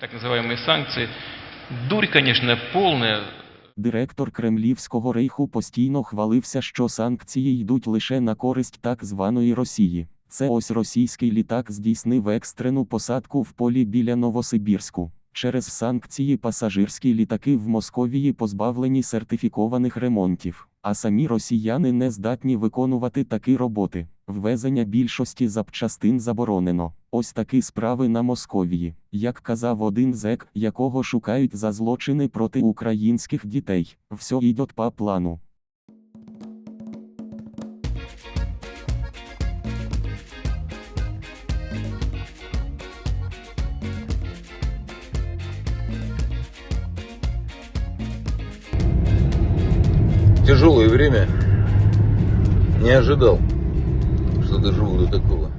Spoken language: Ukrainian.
так называемые санкции. Дурь, конечно, полная. Директор Кремлівського рейху постійно хвалився, що санкції йдуть лише на користь так званої Росії. Це ось російський літак здійснив екстрену посадку в полі біля Новосибірську. Через санкції пасажирські літаки в Московії позбавлені сертифікованих ремонтів, а самі росіяни не здатні виконувати такі роботи. Ввезення більшості запчастин заборонено. Ось такі справи на Московії, як казав один зек, якого шукають за злочини проти українських дітей. Все йде по плану. Тяжелое время. Не ожидал, дежурю такого.